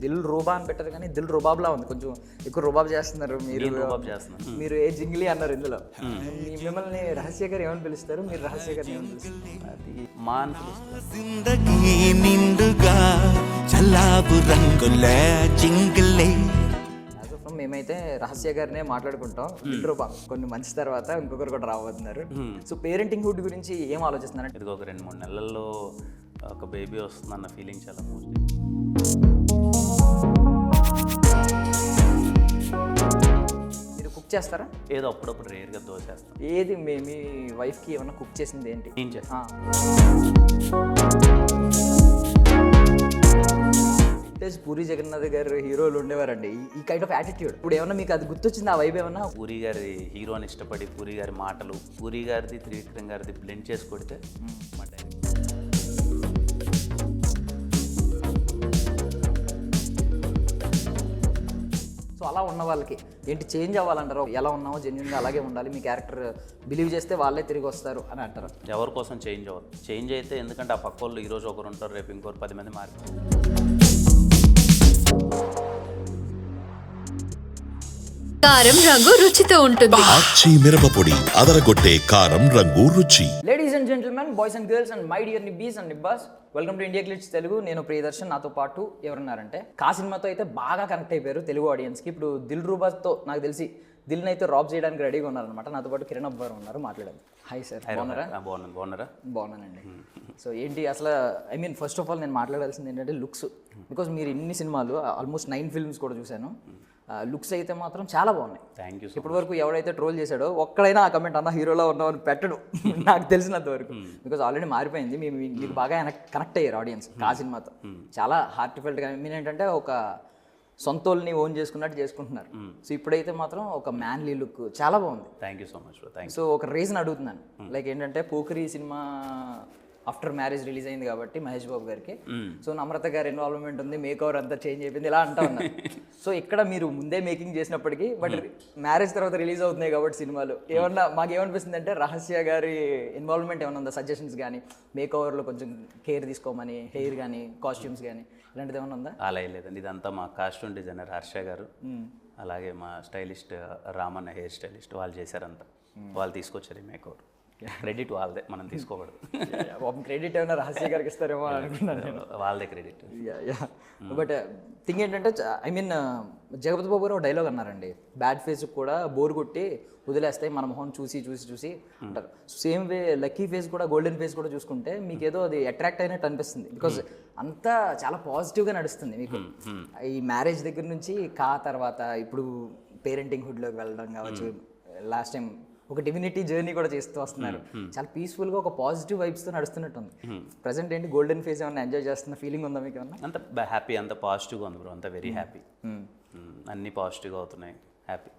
దిల్ రూబా అని పెట్టారు కానీ దిల్ రుబాబ్లా ఉంది. కొంచెం ఎక్కువ రుబాబ్ చేస్తున్నారు మీరు. రుబాబ్ చేస్తున్నాను. మీరు ఏ జింగిలి అన్నారు ఇందులో. మీ- మిమ్మల్ని రహస్య గారు ఏమని పిలుస్తారు? మీరు రహస్య గారు ఏమని పిలుస్తారు? అది మా అని పిలుస్తారు. జిందగీ నిండుగా చల్లాపు రంగుల జింగిలే యాజ్ ఆఫ్ మేమైతే రహస్య గారినే మాట్లాడుకుంటాం దిల్ రూబా. కొన్ని మంచి తర్వాత ఇంకొకరు కూడా రాబోతున్నారు. సో పేరెంటింగ్ హుడ్ గురించి ఏం ఆలోచిస్తున్నారు? ఇది ఒక రెండు మూడు నెలల్లో ఒక బేబీ వస్తుందన్న ఫీలింగ్ చాలా మోస్ట్ చేస్తారా? ఏదో అప్పుడప్పుడు రేర్గా దోసేస్తాం ఏది మీ మీ వైఫ్కి ఏమైనా కుక్ చేసింది ఏంటి? ఏం చేస్తాం. వింటేజ్ పూరి జగన్నాథ్ గారు హీరోలు ఉండేవారండి. ఈ- ఈ కైండ్ ఆఫ్ యాటిట్యూడ్ ఇప్పుడు ఏమన్నా మీకు అది గుర్తొచ్చింది ఆ వైబ్ ఏమన్నా? పూరి గారి హీరోని ఇష్టపడి పూరి గారి మాటలు పూరి గారిది త్రివిక్రమ్ గారిది బ్లెండ్ చేసి కొడితే మా డైరెక్టర్ అలా ఉన్న వాళ్ళకి ఏంటి చేంజ్ అవ్వాలంటారు? ఎలా ఉన్నామో జెన్యున్గా అలాగే ఉండాలి మీ క్యారెక్టర్ బిలీవ్ చేస్తే వాళ్ళే తిరిగి వస్తారు అని అంటారు? ఎవరి కోసం చేంజ్ అవ్వదు. చేంజ్ అయితే ఎందుకంటే ఆ పక్క వాళ్ళు ఈరోజు ఒకరు ఉంటారు రేపు ఇంకోరు పది మంది మారి కారం రంగు రుచితో ఉంటుంది. ఆచి మిరపపొడి అదరగొట్టే కారం రంగు రుచి. Ladies and gentlemen boys and girls and my dear nibbis and nibbas welcome to India glitz Telugu నేను ప్రియదర్శన్. నాతో పాటు ఎవరున్నారంటే కా సినిమాతో అయితే బాగా కనెక్ట్ అయిపోయారు తెలుగు ఆడియన్స్కి ఇప్పుడు దిల్ రూబాతో నాకు తెలిసి దిల్ని అయితే రాబ్ చేయడానికి రెడీగా ఉన్నారనమాట నాతో పాటు కిరణ్ అబ్బారు ఉన్నారు మాట్లాడారు హాయ్ సార్ బాగున్నారా? బాగున్నాను. బాగున్నారా? బాగున్నానండి. సో ఏంటి అసలు I mean first of all నేను మాట్లాడాల్సింది ఏంటంటే లుక్స్ బికాజ్ మీరు ఇన్ని సినిమాలు ఆల్మోస్ట్ నైన్ ఫిల్మ్స్ కూడా చూశాను. లుక్స్ అయితే మాత్రం చాలా బాగున్నాయి. థ్యాంక్ యూ ఇప్పటి వరకు ఎవడైతే ట్రోల్ చేశాడో ఒక్కడైనా ఆ కమెంట్ అన్న హీరోలో ఉన్నావు అని పెట్టడు. నాకు తెలిసినంత వరకు. బికాజ్ ఆల్రెడీ మారిపోయింది. మీ మీ- మీకు బాగా కనెక్ట్ అయ్యారు ఆడియన్స్ ఆ సినిమాతో. చాలా హార్ట్ ఫెల్ట్గా మీరు ఏంటంటే ఒక సొంతోల్ని ఓన్ చేసుకున్నట్టు చేసుకుంటున్నారు. సో ఇప్పుడైతే మాత్రం ఒక మ్యాన్లీ లుక్ చాలా బాగుంది. Thank you so much so ఒక రీజన్ అడుగుతున్నాను. లైక్ ఏంటంటే పోకరి సినిమా ఆఫ్టర్ మ్యారేజ్ రిలీజ్ అయింది కాబట్టి మహేష్ బాబు గారికి. సో నమ్రత గారి ఇన్వాల్వ్మెంట్ ఉంది మేక్ ఓవర్ అంతా చేంజ్ అయిపోయింది ఇలా అంటా ఉన్నారు సో ఇక్కడ మీరు ముందే మేకింగ్ చేసినప్పటికీ బట్ మ్యారేజ్ తర్వాత రిలీజ్ అవుతున్నాయి కాబట్టి సినిమాలు. ఏమన్నా మాకు ఏమనిపిస్తుంది అంటే రహస్య గారి ఇన్వాల్వ్మెంట్ ఏమైనా ఉందా? సజెషన్స్ కానీ మేక్ ఓవర్లో కొంచెం కేర్ తీసుకోమని హెయిర్ కానీ కాస్ట్యూమ్స్ కానీ ఇలాంటిది ఏమైనా ఉందా? అలా ఏం లేదండి. ఇదంతా మా కాస్ట్యూమ్ డిజైనర్ హర్ష గారు. అలాగే మా స్టైలిస్ట్ రామన్న హెయిర్ స్టైలిస్ట్ వాళ్ళు చేశారంతా. వాళ్ళు తీసుకొచ్చారు ఈ మేకవర్ క్రెడిట్ వాళ్ళదే మనం తీసుకోకూడదు. క్రెడిట్ ఏమైనా రహస్య గారికి ఇస్తారేమో అని అనుకున్నాను నేను. వాళ్ళదే క్రెడిట్. బట్ థింగ్ ఏంటంటే I mean Jagapathi Babu garu dialogue అన్నారండి. బ్యాడ్ ఫేస్ కూడా బోర్ కొట్టి వదిలేస్తాయి మన మొహం చూసి చూసి చూసి అంటారు. సేమ్ వే లక్కీ ఫేస్ కూడా గోల్డెన్ ఫేస్ కూడా చూసుకుంటే మీకు ఏదో అది అట్రాక్ట్ అయినట్టు అనిపిస్తుంది. బికాజ్ అంతా చాలా పాజిటివ్గా నడుస్తుంది మీకు. ఈ మ్యారేజ్ దగ్గర నుంచి కా తర్వాత ఇప్పుడు పేరెంటింగ్ హుడ్లోకి వెళ్ళడం కావచ్చు లాస్ట్ టైం ఒక డివినిటీ జర్నీ కూడా చేస్తూ వస్తున్నారు. చాలా పీస్ఫుల్గా ఒక పాజిటివ్ వైబ్స్తో నడుస్తున్నట్టు ఉంది ప్రజెంట్ ఏంటి? గోల్డెన్ ఫేస్ ఏమన్నా ఎంజాయ్ చేస్తున్న ఫీలింగ్ ఉందా మీకు ఏమన్నా? అంత హ్యాపీ అంత పాజిటివ్గా ఉంది బ్రో అంత వెరీ హ్యాపీ అన్నీ పాజిటివ్గా అవుతున్నాయి. హ్యాపీ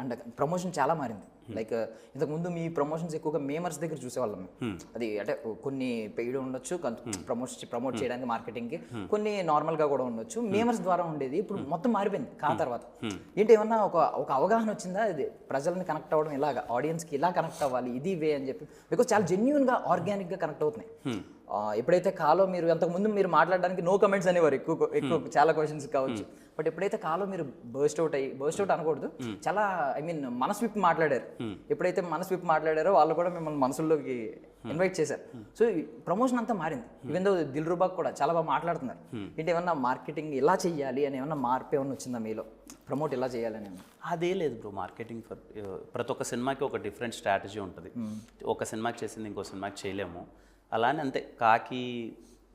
అండ్ ప్రమోషన్ చాలా మారింది. లైక్ ఇంతకు ముందు మీ ప్రమోషన్స్ ఎక్కువగా మేమర్స్ దగ్గర చూసేవాళ్ళం మేము. అది అంటే కొన్ని పెయిడ్ ఉండొచ్చు ప్రమోట్ ప్రమోట్ చేయడానికి మార్కెటింగ్కి. కొన్ని నార్మల్గా కూడా ఉండొచ్చు. మేమర్స్ ద్వారా ఉండేది. ఇప్పుడు మొత్తం మారిపోయింది కా తర్వాత. ఏంటి ఏమన్నా ఒక ఒక అవగాహన వచ్చిందా? ఇది ప్రజల్ని కనెక్ట్ అవ్వడం ఇలాగా ఆడియన్స్కి ఇలా కనెక్ట్ అవ్వాలి ఇది వే అని చెప్పి. బికాస్ చాలా జెన్యున్గా ఆర్గానిక్గా కనెక్ట్ అవుతున్నాయి. ఎప్పుడైతే కాలో మీరు అంతకు ముందు మీరు మాట్లాడడానికి నో కమెంట్స్ అనేవారు ఎక్కువ ఎక్కువ చాలా క్వశ్చన్స్ కావచ్చు. బట్ ఎప్పుడైతే కాలో మీరు బర్స్ట్ అవుట్ అయ్యి బర్స్ట్ అవుట్ అనకూడదు. చాలా ఐ మీన్ మనసు విప్పి మాట్లాడారు. ఎప్పుడైతే మనసు విప్పి మాట్లాడారో వాళ్ళు కూడా మిమ్మల్ని మనసుల్లోకి ఇన్వైట్ చేశారు. సో ప్రమోషన్ అంతా మారింది. ఈవెన్ దో దిల్ రూబాక్ కూడా చాలా బాగా మాట్లాడుతున్నారు. ఏంటి ఏమన్నా మార్కెటింగ్ ఇలా చెయ్యాలి అని ఏమన్నా మార్పు ఏమన్నా వచ్చిందా మీలో? ప్రమోట్ ఇలా చేయాలని ఏమన్నా? అదే లేదు బ్రో మార్కెటింగ్ ఫర్ ప్రతి ఒక్క సినిమాకి ఒక డిఫరెంట్ స్ట్రాటజీ ఉంటుంది. ఒక సినిమాకి చేసింది ఇంకో సినిమాకి చేయలేము. అలానే అంతే. కాకి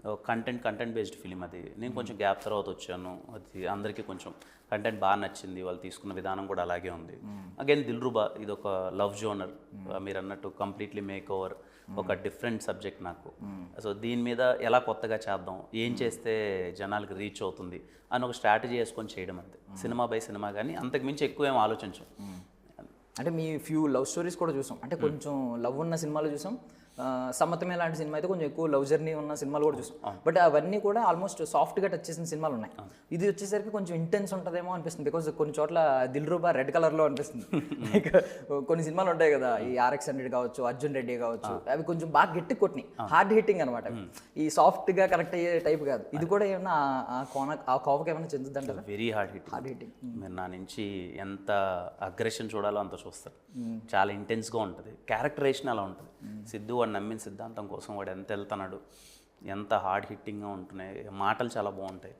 కంటెంట్ కంటెంట్ బేస్డ్ ఫిలిం అది. నేను కొంచెం గ్యాప్ తర్వాత వచ్చాను. అది అందరికీ కొంచెం కంటెంట్ బాగా నచ్చింది. వాళ్ళు తీసుకున్న విధానం కూడా అలాగే ఉంది. అగైన్ దిల్ రూబా ఇది ఒక లవ్ జోనర్. మీరు అన్నట్టు కంప్లీట్లీ మేక్ ఓవర్ ఒక డిఫరెంట్ సబ్జెక్ట్ నాకు. సో దీని మీద ఎలా కొత్తగా చేద్దాం? ఏం చేస్తే జనాలకు రీచ్ అవుతుంది? అని ఒక స్ట్రాటజీ వేసుకొని చేయడం అంతే. సినిమా బై సినిమా కానీ అంతకు మించి ఎక్కువ ఏం ఆలోచించం. అంటే మీ ఫ్యూ లవ్ స్టోరీస్ కూడా చూసాం. అంటే కొంచెం లవ్ ఉన్న సినిమాలు చూసాం. సమ్మతమే లాంటి సినిమా అయితే కొంచెం ఎక్కువ లవ్ జర్నీ ఉన్న సినిమాలు కూడా చూస్తాం. బట్ అవన్నీ కూడా ఆల్మోస్ట్ సాఫ్ట్గా టచ్ చేసిన సినిమాలు ఉన్నాయి. ఇది వచ్చేసరికి కొంచెం ఇంటెన్స్ ఉంటుందేమో అనిపిస్తుంది. బికాజ్ కొన్ని చోట్ల దిల్ రూబా రెడ్ కలర్లో అనిపిస్తుంది. లైక్ కొన్ని సినిమాలు ఉంటాయి కదా ఈ ఆర్ఎక్స్ హండ్రెడ్ కావచ్చు అర్జున్ రెడ్డి కావచ్చు అవి కొంచెం బాగా గట్టి కొట్టినాయి. హార్డ్ హిట్టింగ్ అనమాట ఈ సాఫ్ట్గా కరెక్ట్ అయ్యే టైప్ కాదు. ఇది కూడా ఏమన్నా ఆ- కోన ఆ కోపకి ఏమైనా చెందుతుంటారా very hard hit hard hitting మీరు నా నుంచి ఎంత అగ్రెషన్ చూడాలో అంత చూస్తారు. చాలా ఇంటెన్స్గా ఉంటుంది. క్యారెక్టరేషన్ అలా ఉంటుంది. సిద్ధు వాడు నమ్మిన సిద్ధాంతం కోసం వాడు ఎంత వెళ్తున్నాడు ఎంత హార్డ్ హిట్టింగ్గా ఉంటున్నాయి మాటలు చాలా బాగుంటాయి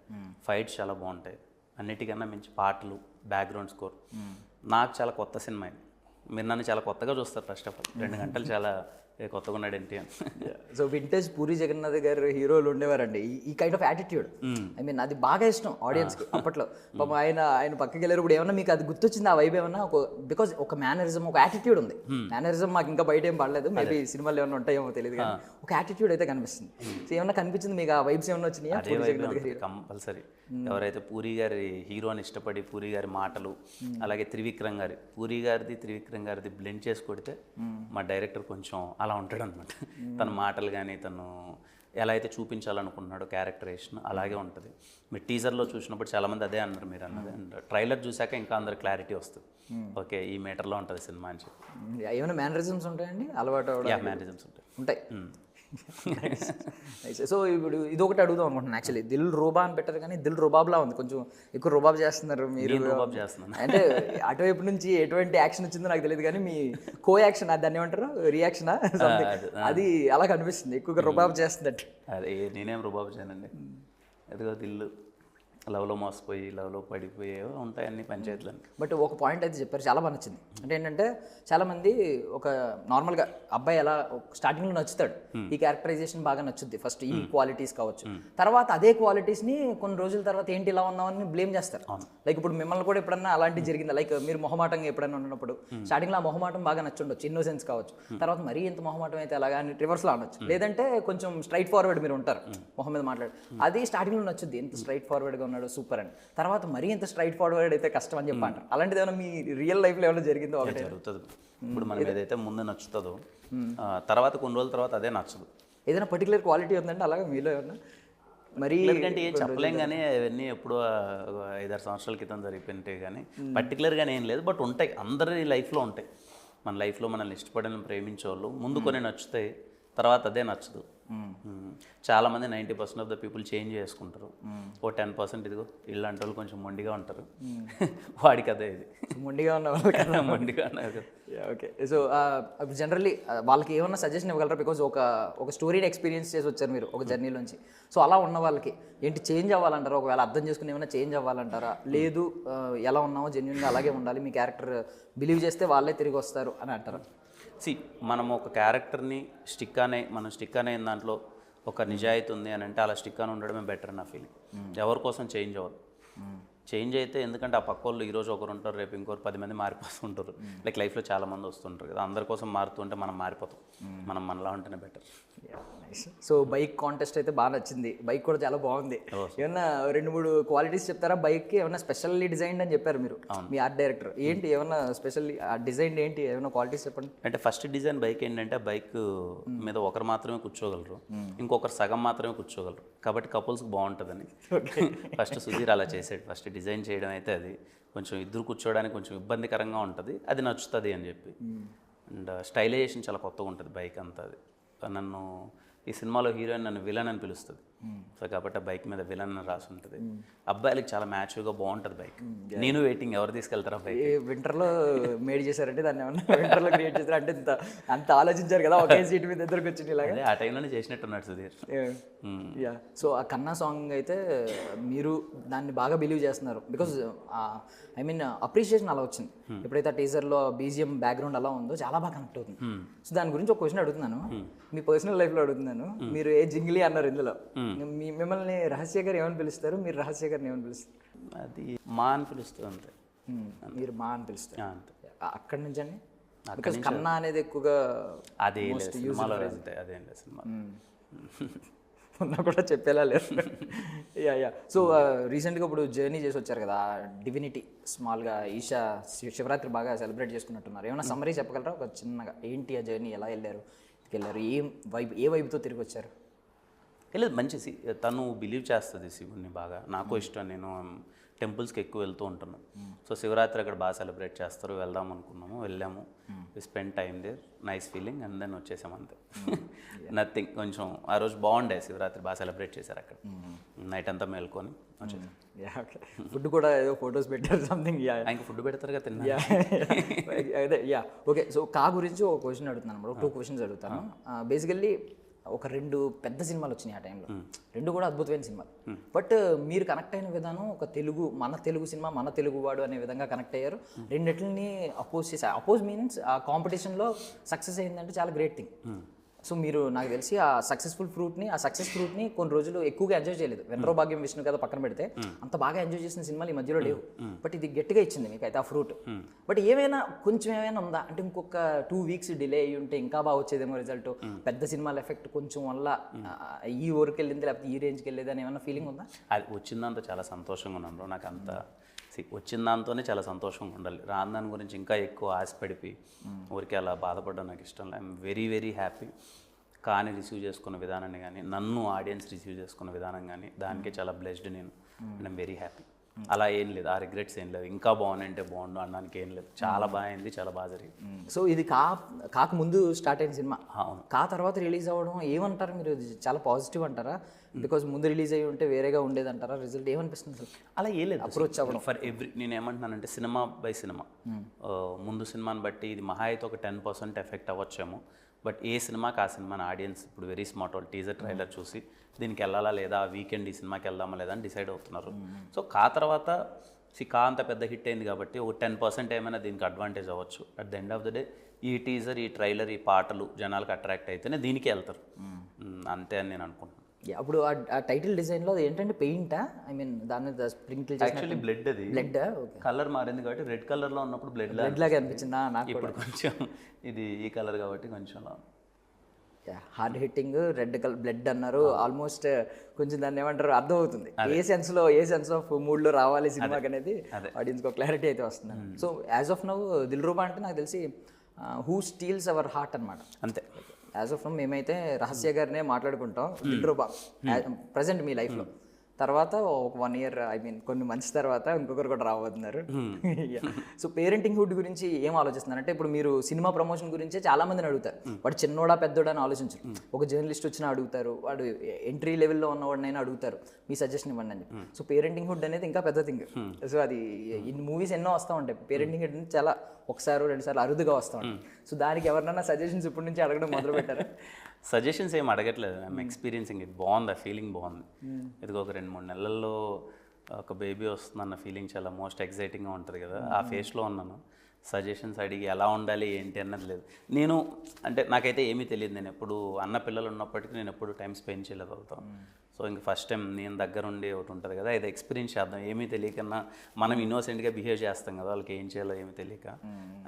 ఫైట్స్ చాలా బాగుంటాయి అన్నిటికన్నా మించి పాటలు బ్యాక్గ్రౌండ్ స్కోర్ నాకు చాలా కొత్త సినిమా ఇది. మీరు నన్ను చాలా కొత్తగా చూస్తారు ఫస్ట్ ఆఫ్ ఆల్ రెండు గంటలు చాలా కొత్తగా ఉన్నాడు ఏంటి అని సో వింటేజ్ పూరి జగన్నాథ్ గారు హీరోలు ఉండేవారండి. ఈ- kind of attitude I mean అది బాగా ఇష్టం ఆడియన్స్కి అప్పట్లో. పాపం ఆయన ఆయన పక్కకి వెళ్ళేటప్పుడు ఏమన్నా మీకు అది గుర్తొచ్చింది ఆ వైబ్ ఏమన్నా? ఒక బికాజ్ ఒక మేనరిజం ఒక యాటిట్యూడ్ ఉంది. మేనరిజం మాకు ఇంకా బయట ఏం పడలేదు. మేబీ సినిమాలు ఏమైనా ఉంటాయేమో తెలియదు కానీ ఒక యాటిట్యూడ్ అయితే కనిపిస్తుంది. సో ఏమన్నా కనిపించింది మీకు ఆ వైబ్స్ ఏమన్నా వచ్చినాయా కంపల్సరీ. ఎవరైతే పూరి గారి హీరోని ఇష్టపడి పూరి గారి మాటలు అలాగే త్రివిక్రమ్ గారి పూరి గారిది త్రివిక్రమ్ గారిది బ్లెండ్ చేసి కొడితే మా డైరెక్టర్ కొంచెం అలా ఉంటాడు అనమాట తన మాటలు కానీ తను ఎలా అయితే చూపించాలనుకుంటున్నాడో క్యారెక్టరేషన్ అలాగే ఉంటుంది. మీరు టీజర్లో చూసినప్పుడు చాలామంది అదే అన్నారు మీరు అన్నది. అండ్ ట్రైలర్ చూశాక ఇంకా అందరు క్లారిటీ వస్తుంది. ఓకే ఈ మీటర్లో ఉంటుంది సినిమా అని చెప్పి. ఏమైనా మేనరిజమ్స్ ఉంటాయండి? అలవాటు? మేనేజమ్స్ ఉంటాయి. ఉంటాయి. సో ఇప్పుడు ఇది ఒకటి అడుగుదాం అనుకుంటున్నాను యాక్చువల్లీ దిల్ రూబా అని పెట్టారు కానీ దిల్ రుబాబ్లా ఉంది. కొంచెం ఎక్కువ రుబాబ్ చేస్తున్నారు మీరు. రుబాబ్. అంటే అటువైపు నుంచి ఎటువంటి యాక్షన్ వచ్చిందో నాకు తెలియదు కానీ మీ కో యాక్షన్ దాన్ని ఏమంటారు? రియాక్షనా అది, అది అలా కనిపిస్తుంది. ఎక్కువగా రుబాబ్ చేస్తున్నట్టు. అదే నేనేం రుబాబు చేయనండి. అదిగో దిల్లు లవ్లో మోసపోయి లవ్లో పడిపోయి ఏవో ఉంటాయి అన్ని పంచాయతీలు బట్ ఒక పాయింట్ అయితే చెప్పారు చాలా బాగా నచ్చింది. అంటే ఏంటంటే చాలా మంది ఒక నార్మల్గా అబ్బాయి ఎలా స్టార్టింగ్లో నచ్చుతాడు. ఈ క్యారెక్టరైజేషన్ బాగా నచ్చుద్ది. ఫస్ట్ ఈ క్వాలిటీస్ కావచ్చు. తర్వాత అదే క్వాలిటీస్ని కొన్ని రోజుల తర్వాత ఏంటి ఇలా ఉన్నామని బ్లేమ్ చేస్తారు. లైక్ ఇప్పుడు మిమ్మల్ని కూడా ఎప్పుడన్నా అలాంటివి జరిగింది? లైక్ మీరు మొహమాటంగా ఎప్పుడైనా ఉన్నప్పుడు స్టార్టింగ్లో ఆ మొహమాటం బాగా నచ్చుండొచ్చు. ఇన్నోసెన్స్ కావచ్చు. తర్వాత మరీ ఎంత మొహమాటం అయితే అలాగా అని రివర్స్లో అనొచ్చు. లేదంటే కొంచెం స్ట్రైట్ ఫార్వర్డ్ మీరు ఉంటారు మొహం మీద మాట్లాడు అది స్టార్టింగ్లో నచ్చుద్ది. ఎంత స్ట్రైట్ ఫార్వర్డ్గా ఉన్నాడు సూపర్ అని. తర్వాత మరీ ఎంత స్ట్రైట్ ఫార్వర్డ్ అయితే కష్టం అని చెప్పి అంటారు. అలాంటిది ఏమైనా మీ రియల్ లైఫ్లో ఏమైనా జరిగిందో ఒకటే? జరుగుతుంది? ఇప్పుడు మనం ఏదైతే ముందు నచ్చుతుందో తర్వాత కొన్ని రోజుల తర్వాత అదే నచ్చదు. ఏదైనా పర్టికులర్ క్వాలిటీ ఉందంటే అలాగే మీలో ఏమన్నా? మరీ ఎందుకంటే ఏం చెప్పలేం కానీ అవన్నీ ఎప్పుడో ఐదారు సంవత్సరాల క్రితం జరిగిపోయింటాయి కానీ పర్టికులర్గానే ఏం లేదు బట్ ఉంటాయి. అందరి లైఫ్లో ఉంటాయి. మన లైఫ్లో మనల్ని ఇష్టపడిన ప్రేమించే వాళ్ళు ముందు కొన్ని నచ్చుతాయి. తర్వాత అదే నచ్చదు. మ్మ్. చాలా మంది ninety percent of the people change చేసుకుంటారు. ఓ టెన్ పర్సెంట్ ఇదిగో ఇలాంటి వాళ్ళు కొంచెం మొండిగా ఉంటారు. వాడికి అదే ఇది. మొండిగా ఉన్న వాళ్ళకి మొండిగా ఉన్నారు. ఓకే సో జనరల్లీ వాళ్ళకి ఏమన్నా సజెషన్ ఇవ్వగలరా? బికాజ్ ఒక ఒక స్టోరీని ఎక్స్పీరియన్స్ చేసి వచ్చారు మీరు ఒక జర్నీలోంచి సో అలా ఉన్న వాళ్ళకి ఏంటి చేంజ్ అవ్వాలంటారా? ఒకవేళ అర్థం చేసుకుని ఏమైనా చేంజ్ అవ్వాలంటారా? లేదు ఎలా ఉన్నామో జెన్యున్గా అలాగే ఉండాలి మీ క్యారెక్టర్ బిలీవ్ చేస్తే వాళ్ళే తిరిగి వస్తారు అని అంటారా? సి మనం ఒక క్యారెక్టర్ని స్టిక్ అనే మనం స్టిక్ అనే దాంట్లో ఒక నిజాయితీ ఉంది అని అంటే అలా స్టిక్ అని ఉండడమే బెటర్ నా ఫీలింగ్. ఎవరి కోసం చేంజ్ అవ్వదు. చేంజ్ అయితే ఎందుకంటే ఆ పక్క వాళ్ళు ఈరోజు ఒకరు ఉంటారు రేపు ఇంకోరు పది మంది మారిపోతుంటారు లైక్ లైఫ్లో చాలా మంది వస్తుంటారు కదా అందరి కోసం మారుతుంటే మనం మారిపోతాం. మనం మనలా ఉంటేనే బెటర్ సో బైక్ కాంటెస్ట్ అయితే బాగా నచ్చింది. బైక్ కూడా చాలా బాగుంది. ఏమన్నా రెండు మూడు క్వాలిటీస్ చెప్తారా? బైక్కి ఏమన్నా స్పెషల్లీ డిజైన్ అని చెప్పారు మీరు? మీ ఆర్ట్ డైరెక్టర్ ఏంటి ఏమన్నా స్పెషల్లీ ఆ డిజైన్ ఏంటి? ఏమన్నా క్వాలిటీస్ చెప్పండి. అంటే ఫస్ట్ డిజైన్ బైక్ ఏంటంటే బైక్ మీద ఒకరు మాత్రమే కూర్చోగలరు. ఇంకొకరు సగం మాత్రమే కూర్చోగలరు. కాబట్టి కపుల్స్కి బాగుంటుందని. ఫస్ట్ సుధీర్ అలా చేసాడు. ఫస్ట్ డిజైన్ చేయడం అయితే అది కొంచెం ఇద్దరు కూర్చోవడానికి కొంచెం ఇబ్బందికరంగా ఉంటుంది. అది నచ్చుతుంది అని చెప్పి. అండ్ స్టైలైజేషన్ చాలా కొత్తగా ఉంటుంది బైక్ అంతా అది. నన్ను ఈ సినిమాలో హీరోయిన్ నన్ను విలన్ అని పిలుస్తుంది. సో కాబట్టి ఆ బైక్ మీద విలన్ రాసి ఉంటుంది అబ్బాయిలకి చాలా మ్యాచ్గా బాగుంటుంది బైక్. నేను వెయిటింగ్ ఎవరు తీసుకెళ్తారా బైక్? వింటర్లో మేడ్ చేశారంటే దాన్ని ఏమన్నా వింటర్లో క్రియేట్ చేశారు? అంటే ఇంత అంత ఆలోచించారు కదా ఒకే సీట్ మీద ఇద్దరికి వచ్చింది ఇలాగా? అదే ఆ టైంలోనే చేసినట్టున్నాడు సుధీర్. యా. సో ఆ కన్నా సాంగ్ అయితే మీరు దాన్ని బాగా బిలీవ్ చేస్తున్నారు. బికాజ్ ఐ మీన్ అప్రిషియేషన్ అలా వచ్చింది. ఎప్పుడైతే ఆ టీజర్లో బీజిఎం బ్యాక్గ్రౌండ్ అలా ఉందో చాలా బాగా కనెక్ట్ అవుతుంది. సో దాని గురించి ఒక క్వశ్చన్ అడుగుతున్నాను. మీ పర్సనల్ లైఫ్లో అడుగుతున్నాను. మీరు ఏ జింగిలి అన్నారు ఇందులో? మీ మిమ్మల్ని రహస్య గారు ఏమని పిలుస్తారు? మీరు రహస్య గారిని ఏమని పిలుస్తారు? అది మా అని పిలుస్తుంది అంతే. Hmm, మీరు మా అని పిలుస్తారు. అక్కడి నుంచి అండి? కన్నా అనేది ఎక్కువగా అదే సినిమాలో అదేం సినిమా ఉన్నా కూడా చెప్పేలా లేదు. యా యా సో రీసెంట్గా ఇప్పుడు జర్నీ చేసి వచ్చారు కదా డివినిటీ స్మాల్గా ఈషా శివరాత్రి బాగా సెలబ్రేట్ చేసుకున్నట్టున్నారు. ఏమైనా సమ్మరీ చెప్పగలరా? ఒక చిన్నగా ఏంటి ఆ జర్నీ ఎలా వెళ్ళారు? వెళ్ళారు? ఏ వైబ్ ఏ వైపుతో తిరిగి వచ్చారు? లేదు మంచి సి- తను బిలీవ్ చేస్తుంది శివుని బాగా. నాకు ఇష్టం నేను టెంపుల్స్కి ఎక్కువ వెళ్తూ ఉంటాను సో శివరాత్రి అక్కడ బాగా సెలబ్రేట్ చేస్తారు వెళ్దాం అనుకున్నాము వెళ్ళాము. We spend time there nice feeling and then వచ్చేసాం అంతే. నథింగ్ కొంచెం ఆ రోజు బాగుండే శివరాత్రి బాగా సెలబ్రేట్ చేశారు అక్కడ. నైట్ అంతా మేల్కొని ఫుడ్ కూడా ఏదో ఫొటోస్ పెట్టారు సంథింగ్ యా ఇంకా ఫుడ్ పెడతారు కదా తిన్నా యా అదే యా ఓకే సో కా గురించి ఒక క్వశ్చన్ అడుగుతాను అనమాట టూ క్వశ్చన్స్ అడుగుతాను. బేసికల్లీ ఒక రెండు పెద్ద సినిమాలు వచ్చినాయి ఆ టైంలో. రెండు కూడా అద్భుతమైన సినిమాలు. బట్ మీరు కనెక్ట్ అయిన విధానం ఒక తెలుగు మన తెలుగు సినిమా మన తెలుగు వాడు అనే విధంగా కనెక్ట్ అయ్యారు. రెండిట్లని అపోజ్ చేశారు. అపోజ్ మీన్స్ ఆ కాంపిటీషన్లో సక్సెస్ అయిందంటే చాలా గ్రేట్ థింగ్ సో మీరు నాకు తెలిసి ఆ సక్సెస్ఫుల్ ఫ్రూట్ని ఆ సక్సెస్ ఫ్రూట్ని కొన్ని రోజులు ఎక్కువగా ఎంజాయ్ చేయలేదు. వెనరో భాగ్యం విష్ణు కదా పక్కన పెడితే అంత బాగా ఎంజాయ్ చేసిన సినిమాలు ఈ మధ్యలో లేవు. బట్ ఇది గట్టిగా ఇచ్చింది మీకు అయితే ఆ ఫ్రూట్ బట్ ఏమైనా కొంచెం ఏమైనా ఉందా? అంటే ఇంకొక టూ వీక్స్ డిలే అయ్యి ఉంటే ఇంకా బాగా వచ్చేదేమో రిజల్ట్ పెద్ద సినిమాల ఎఫెక్ట్ కొంచెం వల్ల ఈ ఊరికి వెళ్ళింది లేకపోతే ఈ రేంజ్కి వెళ్ళేది అని ఏమైనా ఫీలింగ్ ఉందా? అది వచ్చిన దాంతో చాలా సంతోషంగా ఉన్నాను నాకు అంత వచ్చిన దాంతోనే చాలా సంతోషంగా ఉండాలి. రాని దాని గురించి ఇంకా ఎక్కువ ఆశపడిపి ఊరికే అలా బాధపడడం నాకు ఇష్టం లేదు ఐఎమ్ వెరీ వెరీ హ్యాపీ. కానీ రిసీవ్ చేసుకున్న విధానాన్ని కానీ నన్ను ఆడియన్స్ రిసీవ్ చేసుకున్న విధానం కానీ దానికే చాలా బ్లెస్డ్ నేను. And I'm very happy. అలా ఏం లేదు. ఆ రిగ్రెట్స్ ఏం లేదు. ఇంకా బాగుందంటే బాగుండు అనడానికి ఏం లేదు. చాలా బాగా అయింది చాలా బాగా జరిగింది. సో ఇది కా కాక ముందు స్టార్ట్ అయిన సినిమా. అవును. కా తర్వాత రిలీజ్ అవ్వడం ఏమంటారు మీరు? చాలా పాజిటివ్ అంటారా? బికాజ్ ముందు రిలీజ్ అయ్యి ఉంటే వేరేగా ఉండేది అంటారా రిజల్ట్ ఏమనిపిస్తుంది అలా ఏ లేదు. Approach అవ్వడం. ఫర్ ఎవ్రీ నేను ఏమంటున్నానంటే సినిమా బై సినిమా ముందు సినిమాని బట్టి ఇది మహా అయితే ఒక టెన్ పర్సెంట్ ఎఫెక్ట్ అవ్వచ్చేమో. బట్ ఏ సినిమాకి ఆ సినిమాని ఆడియన్స్ ఇప్పుడు వెరీ స్మార్ట్ వాళ్ళు టీజర్ ట్రైలర్ చూసి దీనికి వెళ్ళాలా లేదా వీకెండ్ ఈ సినిమాకి వెళ్దామా లేదా అని డిసైడ్ అవుతున్నారు. సో కా తర్వాత సి కా అంత పెద్ద హిట్ అయింది కాబట్టి ఒక టెన్ పర్సెంట్ ఏమైనా దీనికి అడ్వాంటేజ్ అవ్వచ్చు. At the end of the day ఈ టీజర్ ఈ ట్రైలర్ ఈ పాటలు జనాలకు అట్రాక్ట్ అయితేనే దీనికి వెళ్తారు. అంతే అని నేను అనుకుంటున్నాను. అప్పుడు ఆ- టైటిల్ డిజైన్లో అది ఏంటంటే పెయింటా ఐ మీన్ దాని మీద స్ప్రింకిల్ యాక్చువల్లీ బ్లడ్ అది. బ్లడ్ కలర్ మారింది కాబట్టి రెడ్ కలర్లో ఉన్నప్పుడు బ్లడ్ బ్లడ్ లాగా అనిపించిందా? నాకు ఇప్పుడు కొంచెం ఇది ఈ కలర్ కాబట్టి కొంచెం. Hard hitting red colour blood అన్నారు. ఆల్మోస్ట్ కొంచెం దాన్ని ఏమంటారు అర్థం అవుతుంది ఏ సెన్స్లో ఏ సెన్స్ ఆఫ్ మూడ్లో రావాలి సినిమాకి అనేది ఆడియన్స్ ఒక క్లారిటీ అయితే వస్తుంది. So as of now Dil Ruba అంటే నాకు తెలిసి హూ స్టీల్స్ అవర్ హార్ట్ అనమాట అంతే. యాజ్ ఆఫ్ నవ్ మేమైతే రహస్య గారినే మాట్లాడుకుంటాం. దిల్ రూబా ప్రజెంట్ మీ లైఫ్లో తర్వాత ఒక వన్ ఇయర్ ఐ మీన్ కొన్ని మంత్స్ తర్వాత ఇంకొకరు కూడా రాబోతున్నారు. సో పేరెంటింగ్ హుడ్ గురించి ఏం ఆలోచిస్తున్నారు? అంటే ఇప్పుడు మీరు సినిమా ప్రమోషన్ గురించే చాలా మందిని అడుగుతారు వాడు చిన్నోడా పెద్దోడా అని ఆలోచించరు. ఒక జర్నలిస్ట్ వచ్చినా అడుగుతారు. వాడు ఎంట్రీ లెవెల్లో ఉన్నవాడినైనా అడుగుతారు. మీ సజెషన్ ఇవ్వండి అని. సో పేరెంటింగ్ హుడ్ అనేది ఇంకా పెద్ద థింగ్ సో అది ఇన్ని మూవీస్ ఎన్నో వస్తూ ఉంటాయి. పేరెంటింగ్ హుడ్ చాలా ఒకసారి రెండు సార్లు అరుదుగా వస్తూ ఉంటాయి. సో దానికి ఎవరినైనా సజెషన్స్ ఇప్పటి నుంచి అడగడం మొదలు పెట్టారా సజెషన్స్ ఏం అడగట్లేదు. ఐమ్ ఎక్స్పీరియన్సింగ్ ఇది బాగుంది ఆ ఫీలింగ్ బాగుంది. ఇది ఒక రెండు మూడు నెలల్లో ఒక బేబీ వస్తుందన్న ఫీలింగ్ చాలా మోస్ట్ ఎగ్జైటింగ్గా ఉంటుంది కదా. ఆ ఫేస్లో ఉన్నాను. సజెషన్స్ అడిగి ఎలా ఉండాలి ఏంటి అన్నది లేదు. నేను అంటే నాకైతే ఏమీ తెలియదు. నేను ఎప్పుడు అన్న పిల్లలు ఉన్నప్పటికీ నేను ఎప్పుడు టైం స్పెండ్ చేయలేదు వాళ్ళతో. సో ఇంక ఫస్ట్ టైం నేను దగ్గర ఉండి ఒకటి ఉంటుంది కదా ఇది ఎక్స్పీరియన్స్ చేద్దాం. ఏమీ తెలియకన్నా మనం ఇన్నోసెంట్గా బిహేవ్ చేస్తాం కదా వాళ్ళకి ఏం చేయాలో ఏమీ తెలియక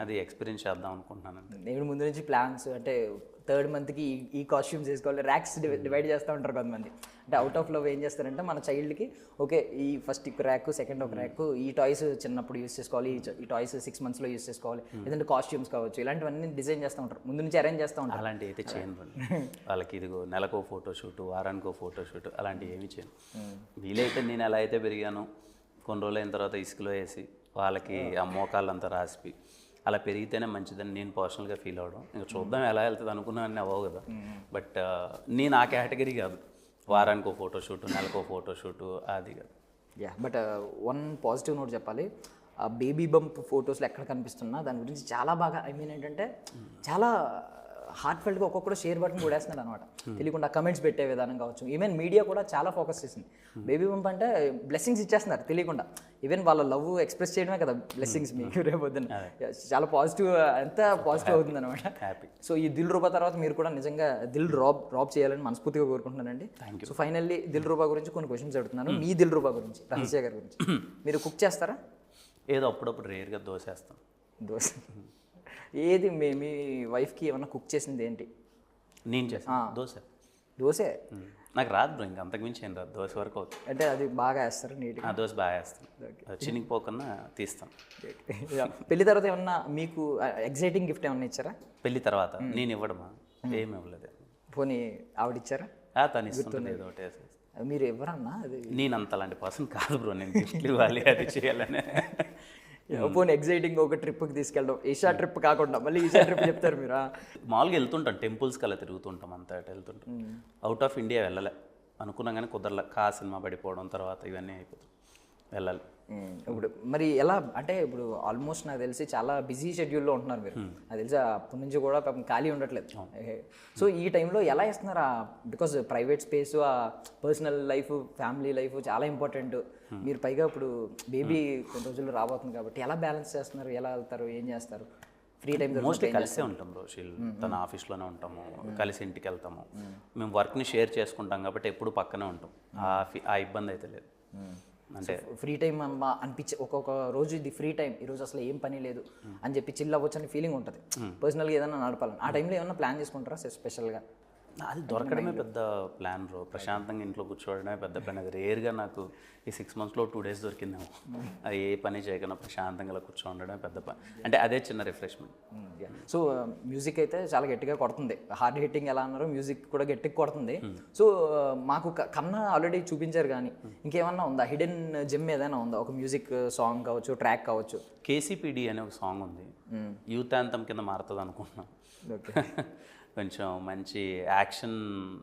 అది ఎక్స్పీరియన్స్ చేద్దాం అనుకుంటున్నాను నేను ముందు నుంచి ప్లాన్స్ అంటే థర్డ్ మంత్కి ఈ కాస్ట్యూమ్స్ వేసుకోవాలి. ర్యాక్స్ డివైడ్ చేస్తూ ఉంటారు కొంతమంది. అంటే అవుట్ ఆఫ్ లవ్ ఏం చేస్తారంటే మన చైల్డ్కి ఓకే ఈ ఫస్ట్ ఒక ర్యాక్ సెకండ్ ఒక ర్యాక్ ఈ టాయ్స్ చిన్నప్పుడు యూస్ చేసుకోవాలి ఈ టాయ్స్ సిక్స్ మంత్స్లో యూస్ చేసుకోవాలి. లేదంటే కాస్ట్యూమ్స్ కావచ్చు ఇలాంటివన్నీ డిజైన్ చేస్తూ ఉంటారు. ముందు నుంచి అరేంజ్ చేస్తూ ఉంటారు. అలాంటివి అయితే చేయను వాళ్ళకి ఇదిగో నెలకో ఫోటో షూట్ వారానికో ఫోటో షూట్ అలాంటివి ఏమీ చేయను. వీలైతే నేను ఎలా అయితే పెరిగాను కొన్ని రోజులు అయిన తర్వాత ఇసుకలో వేసి వాళ్ళకి ఆ మోకాళ్ళంతా రాసిపి అలా పెరిగితేనే మంచిదని నేను పర్సనల్గా ఫీల్ అవ్వడం. ఇంకా చూద్దాం ఎలా వెళ్తుంది అనుకున్నాను అవ్వవు కదా. బట్ నేను ఆ కేటగిరీ కాదు. వారానికో ఫోటో షూట్ నెలకో ఫోటో షూట్ అది కాదు. Yeah but one positive note చెప్పాలి. ఆ బేబీ బంప్ ఫొటోస్లో ఎక్కడ కనిపిస్తున్నా దాని గురించి చాలా బాగా ఐ మీన్ ఏంటంటే చాలా హార్ట్ ఫెల్ట్గా ఒక్కొక్కరు షేర్ బటన్ కూడా వేస్తున్నారు అనమాట. తెలియకుండా కమెంట్స్ పెట్టే విధానం కావచ్చు. ఈవెన్ మీడియా కూడా చాలా ఫోకస్ చేసింది. బేబీ బంప్ అంటే బ్లెస్సింగ్స్ ఇచ్చేస్తున్నారు తెలియకుండా. ఈవెన్ వాళ్ళ లవ్ ఎక్స్ప్రెస్ చేయడమే కదా బ్లెస్సింగ్స్ మీకు రేపొద్దున Yeah, చాలా పాజిటివ్ ఎంత పాజిటివ్ అవుతుంది అనమాట. హ్యాపీ సో ఈ దిల్ రూబా తర్వాత మీరు కూడా నిజంగా దిల్ రాబ్ రాబ్ చేయాలని మనస్ఫూర్తిగా కోరుకుంటున్నానండి. సో ఫైనల్లీ దిల్ రూబా గురించి కొన్ని క్వశ్చన్స్ అడుగుతున్నాను. మీ దిల్ రూబా గురించి రహస్య గారి గురించి. మీరు కుక్ చేస్తారా? ఏదో అప్పుడప్పుడు రేర్గా దోసేస్తాను దోశ ఏది మీ మీ వైఫ్కి ఏమన్నా కుక్ చేసింది ఏంటి? నేను చేస్తాను దోశ. దోశే. నాకు రాదు బ్రో ఇంకా అంతకుమించి ఏం రాదు. దోశ వరకు అవుతుంది. అంటే అది బాగా వేస్తారు నీట్గా. ఆ దోశ బాగా వేస్తాను. చినిగిపోకుండా తీస్తాను. పెళ్ళి తర్వాత ఏమన్నా మీకు ఎగ్జైటింగ్ గిఫ్ట్ ఏమన్నా ఇచ్చారా? పెళ్ళి తర్వాత? నేను ఇవ్వడమా? ఏమి ఇవ్వలేదు. పోనీ ఆవిడిచ్చారా? ఆ, తను ఇస్తుంటుంది ఏదో ఒకటి. మీరు ఎవరన్నా అది? నేను అంత అలాంటి పర్సన్ కాదు బ్రో నేను గిఫ్ట్లు ఇవ్వాలి అది చేయాలని. పోనీ ఎగ్జైటింగ్ ఒక ట్రిప్కి తీసుకెళ్ళడం ఈషా ట్రిప్ కాకుండా మళ్ళీ ఈషా ట్రిప్ చెప్తారు మీరు? మామూలుగా వెళ్తుంటాం టెంపుల్స్కి అలా తిరుగుతుంటాం అంతా వెళ్తుంటాం. అవుట్ ఆఫ్ ఇండియా వెళ్ళలే. అనుకున్నాం కానీ కుదరలే. కా సినిమా పడిపోవడం తర్వాత ఇవన్నీ అయిపోతాయి. వెళ్ళాలి. ఇప్పుడు మరి ఎలా అంటే ఇప్పుడు ఆల్మోస్ట్ నాకు తెలిసి చాలా బిజీ షెడ్యూల్లో ఉంటున్నారు మీరు. నాకు తెలిసి అప్పటి నుంచి కూడా పాపం ఖాళీ ఉండట్లేదు. సో ఈ టైంలో ఎలా ఇస్తున్నారు because private space ah personal life family life చాలా ఇంపార్టెంట్ మీరు పైగా ఇప్పుడు బేబీ కొన్ని రోజుల్లో రాబోతుంది కాబట్టి ఎలా బ్యాలెన్స్ చేస్తున్నారు? ఎలా వెళ్తారు? ఏం చేస్తారు? ఫ్రీ టైం మోస్ట్లీ కలిసే ఉంటాం రోషిల్ తన ఆఫీస్లోనే ఉంటాము కలిసి ఇంటికి వెళ్తాము. మేము. వర్క్ని షేర్ చేసుకుంటాం కాబట్టి ఎప్పుడు పక్కనే ఉంటాం. ఆ ఇబ్బంది అయితే లేదు. అంటే ఫ్రీ టైం అమ్మా అనిపించే ఒక్కొక్క రోజు ఇది ఫ్రీ టైం ఈరోజు అసలు ఏం పని లేదు అని చెప్పి చిల్ అవ్వచ్చు అనే ఫీలింగ్ ఉంటుంది. పర్సనల్గా ఏదైనా నడపాలని. ఆ టైంలో ఏమన్నా ప్లాన్ చేసుకుంటారా? స్పెషల్గా అది దొరకడమే పెద్ద ప్లాన్ బ్రో. ప్రశాంతంగా ఇంట్లో కూర్చోవడమే పెద్ద ప్లాన్ అది రేర్గా నాకు ఈ సిక్స్ మంత్స్లో టూ డేస్ దొరికిందేమో. అది ఏ పని చేయకుండా ప్రశాంతంగా ఇలా కూర్చో ఉండడమే పెద్ద పని అంటే అదే చిన్న రిఫ్రెష్మెంట్ సో మ్యూజిక్ అయితే చాలా గట్టిగా కొడుతుంది. హార్డ్ హిట్టింగ్ ఎలా అన్నారో మ్యూజిక్ కూడా గట్టిగా కొడుతుంది. సో మాకు క- కన్నా ఆల్రెడీ చూపించారు కానీ ఇంకేమన్నా ఉందా? హిడెన్ జిమ్ ఏదైనా ఉందా? ఒక మ్యూజిక్ సాంగ్ కావచ్చు ట్రాక్ కావచ్చు. కేసీపీడి అనే ఒక సాంగ్ ఉంది. యూత్ యాంతం కింద మారుతుంది అనుకుంటున్నాం. కొంచెం మంచి యాక్షన్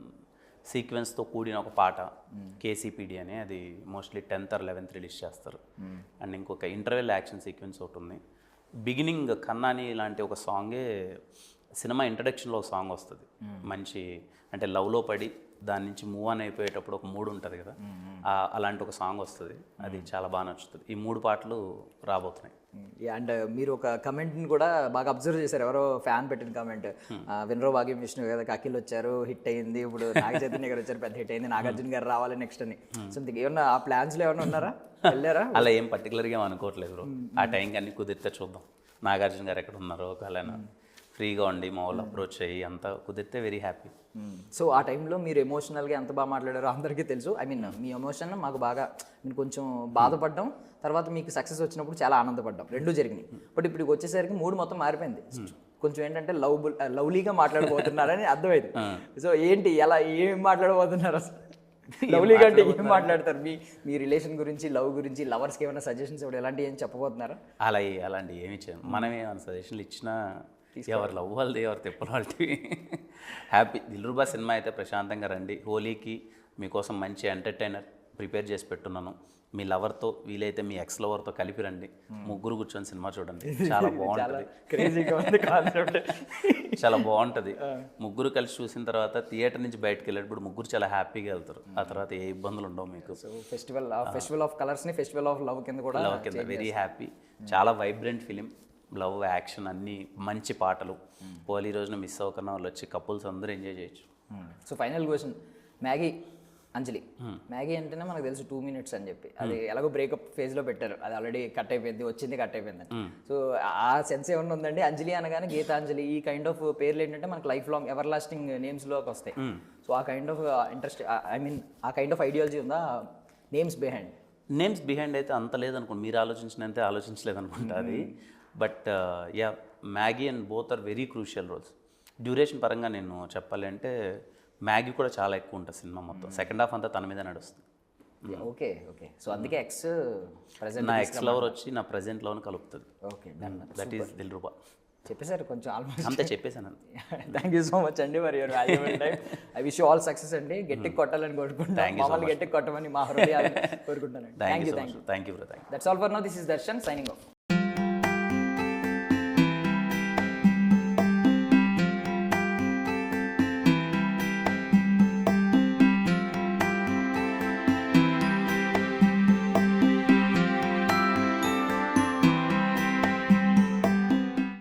సీక్వెన్స్తో కూడిన ఒక పాట కేసీపీడి అని అది mostly tenth or eleventh release చేస్తారు. అండ్ ఇంకొక ఇంటర్వెల్ యాక్షన్ సీక్వెన్స్ ఒకటి ఉంది. బిగినింగ్ కన్నాని లాంటి ఒక సాంగే సినిమా ఇంట్రడక్షన్లో ఒక సాంగ్ వస్తుంది. మంచి అంటే లవ్లో పడి దాని నుంచి మూవ్ ఆన్ అయిపోయేటప్పుడు ఒక మూడు ఉంటుంది కదా అలాంటి ఒక సాంగ్ వస్తుంది. అది చాలా బాగా నచ్చుతుంది. ఈ మూడు పాటలు రాబోతున్నాయి. అండ్ మీరు ఒక కమెంట్ని కూడా బాగా అబ్జర్వ్ చేశారు. ఎవరో ఫ్యాన్ పెట్టిన కమెంట్ వినరో భాగ్యం విష్ణు కదా అఖిల్ వచ్చారు హిట్ అయింది. ఇప్పుడు నాగ చైతన్య గారు వచ్చారు పెద్ద హిట్ అయింది. నాగార్జున గారు రావాలి నెక్స్ట్ అని. సంథింగ్ ఏమన్నా ఆ ప్లాన్స్లో ఏమన్నా ఉన్నారా? వెళ్ళారా? అలా ఏం పర్టికులర్గా అనుకోవట్లేదు ఆ టైంకి అన్ని కుదిరితే చూద్దాం. నాగార్జున గారు ఎక్కడ ఉన్నారో ఒకవేళ ఫ్రీగా ఉండి మా వాళ్ళు అప్రోచ్ అయ్యి అంతా కుదిరితే వెరీ హ్యాపీ సో ఆ టైంలో మీరు ఎమోషనల్గా ఎంత బాగా మాట్లాడారో అందరికీ తెలుసు. ఐ మీన్ మీ ఎమోషన్ మాకు బాగా మీరు కొంచెం బాధపడ్డాం. తర్వాత మీకు సక్సెస్ వచ్చినప్పుడు చాలా ఆనందపడ్డాం. రెండు జరిగినాయి. బట్ ఇప్పుడు వచ్చేసరికి మూడు మొత్తం మారిపోయింది. కొంచెం ఏంటంటే లవ్ లవ్లీగా మాట్లాడబోతున్నారని అర్థమైంది. సో ఏంటి ఎలా ఏం మాట్లాడబోతున్నారు అసలు? లవ్లీగా అంటే ఏం మాట్లాడతారు? మీ మీ రిలేషన్ గురించి లవ్ గురించి లవర్స్కి ఏమైనా సజెషన్స్ ఇవ్వడం ఎలాంటివి ఏం చెప్పబోతున్నారా? అలా అలాంటి ఏమి ఇచ్చాను మనమే ఏమైనా సజెషన్లు ఇచ్చినా ఎవరు లవ్ వాళ్ళది ఎవరు తిప్పల వాళ్ళది. హ్యాపీ దిల్రుబా సినిమా అయితే ప్రశాంతంగా రండి. హోలీకి మీకోసం మంచి ఎంటర్టైనర్ ప్రిపేర్ చేసి పెట్టున్నాను. మీ లవర్తో వీలైతే మీ ఎక్స్ లవర్తో కలిపి రండి. ముగ్గురు కూర్చొని సినిమా చూడండి. చాలా బాగుంటుంది. క్రేజీగా ఉంది కాన్సెప్ట్ చాలా బాగుంటుంది. ముగ్గురు కలిసి చూసిన తర్వాత థియేటర్ నుంచి బయటకు వెళ్ళేటప్పుడు ముగ్గురు చాలా హ్యాపీగా వెళ్తారు. ఆ తర్వాత ఏ ఇబ్బందులు ఉండవు మీకు. ఫెస్టివల్ ఫెస్టివల్ ఆఫ్ కలర్స్ని ఫెస్టివల్ ఆఫ్ లవ్ కింద కూడా లవ్ కింద వెరీ హ్యాపీ చాలా వైబ్రెంట్ ఫిలిం లవ్ యాక్షన్ అన్నీ మంచి పాటలు. పోలీ రోజున మిస్ అవ్వకుండా వాళ్ళు వచ్చి కపుల్స్ అందరూ ఎంజాయ్ చేయొచ్చు. So final question. Maggie Anjali. Maggie అంటేనే మనకు తెలుసు టూ మినిట్స్ అని చెప్పి. అది ఎలాగో బ్రేకప్ ఫేజ్లో పెట్టారు. అది ఆల్రెడీ కట్ అయిపోయింది వచ్చింది కట్ అయిపోయింది సో ఆ సెన్స్ ఏమన్నా ఉందండి? అంజలి అనగానే గీతాంజలి ఈ కైండ్ ఆఫ్ పేర్లు ఏంటంటే మనకు లైఫ్ లాంగ్ ఎవర్ లాస్టింగ్ నేమ్స్లోకి వస్తాయి. సో ఆ kind of interest I mean ఆ కైండ్ ఆఫ్ ఐడియాలజీ ఉందా? నేమ్స్ బిహైండ్ నేమ్స్ బిహైండ్ అయితే అంత లేదనుకోండి. మీరు ఆలోచించినంతే ఆలోచించలేదనుకుంటా అది. But yeah Maggie and both are very crucial roles duration పరంగా నేను చెప్పాలి అంటే మ్యాగీ కూడా చాలా ఎక్కువ ఉంటుంది సినిమా మొత్తం. సెకండ్ హాఫ్ అంతా తన మీద నడుస్తుంది. ఓకే ఓకే సో అందుకే ఎక్స్ ప్రజెంట్ నా ఎక్స్ లవర్ వచ్చి నా ప్రజెంట్ లవ్ని కలుపుతుంది. Okay done that is Dil Ruba చెప్పేశారు కొంచెం ఆల్మోస్ట్ అంతే చెప్పేశాను థ్యాంక్ యూ సో మచ్ అండి మరి your valuable time I wish all success అండి. గట్టికి కొట్టాలని కోరుకుంటాను మమ్మల్ని. గట్టికి కొట్టమని మా హృదయాన్ని కోరుకుంటాను thank you you thank you thank you that's all for no this is Darshan signing off